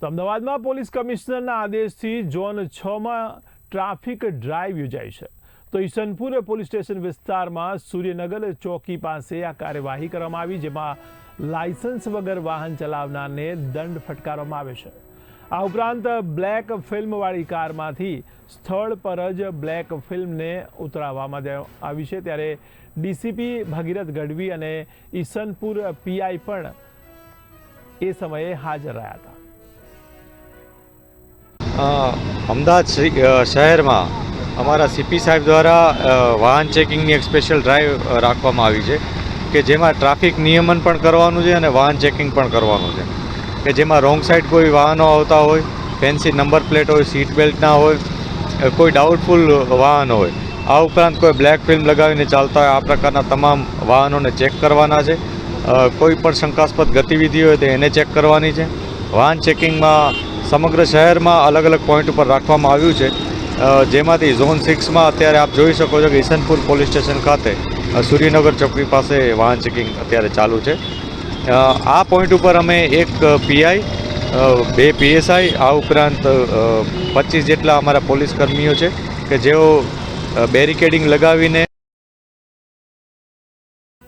તો અમદાવાદમાં પોલીસ કમિશનરના આદેશથી ઝોન છમાં ટ્રાફિક ડ્રાઈવ યોજાઈ છે. તો ઈસનપુર પોલીસ સ્ટેશન વિસ્તારમાં સૂર્યનગર ચોકી પાસે આ કાર્યવાહી કરવામાં આવી, જેમાં લાયસન્સ વગર વાહન ચલાવનારને દંડ ફટકારવામાં આવે છે. આ ઉપરાંત બ્લેક ફિલ્મવાળી કારમાંથી સ્થળ પર જ બ્લેક ફિલ્મને ઉતરાવવામાં આવી છે. ત્યારે ડીસીપી ભગીરથ ગઢવી અને ઈસનપુર પીઆઈ પણ એ સમયે હાજર રહ્યા હતા. અમદાવાદ શહેરમાં અમારા સીપી સાહેબ દ્વારા વાહન ચેકિંગની એક સ્પેશિયલ ડ્રાઈવ રાખવામાં આવી છે કે જેમાં ટ્રાફિક નિયમન પણ કરવાનું છે અને વાહન ચેકિંગ પણ કરવાનું છે. કે જેમાં રોંગ સાઈડ કોઈ વાહનો આવતા હોય, ફેન્સી નંબર પ્લેટ હોય, સીટ બેલ્ટ ના હોય કોઈ ડાઉટફુલ વાહન હોય, આ ઉપરાંત કોઈ બ્લેક ફિલ્મ લગાવીને ચાલતા હોય, આ પ્રકારના તમામ વાહનોને ચેક કરવાના છે. કોઈ પણ શંકાસ્પદ ગતિવિધિ હોય તો એને ચેક કરવાની છે. વાહન ચેકિંગમાં સમગ્ર શહેરમાં અલગ અલગ પોઈન્ટ ઉપર રાખવામાં આવ્યું છે. જેમાંથી ઝોન સિક્સમાં અત્યારે આપ જોઈ શકો છો કે ઈસનપુર પોલીસ સ્ટેશન ખાતે સૂર્યનગર ચોકડી પાસે વાહન ચેકિંગ અત્યારે ચાલુ છે. આ પોઈન્ટ ઉપર અમે એક પીઆઈ બે પીએસઆઈ આ ઉપરાંત પચીસ જેટલા અમારા પોલીસ કર્મીઓ છે કે જેઓ બેરિકેડિંગ લગાવીને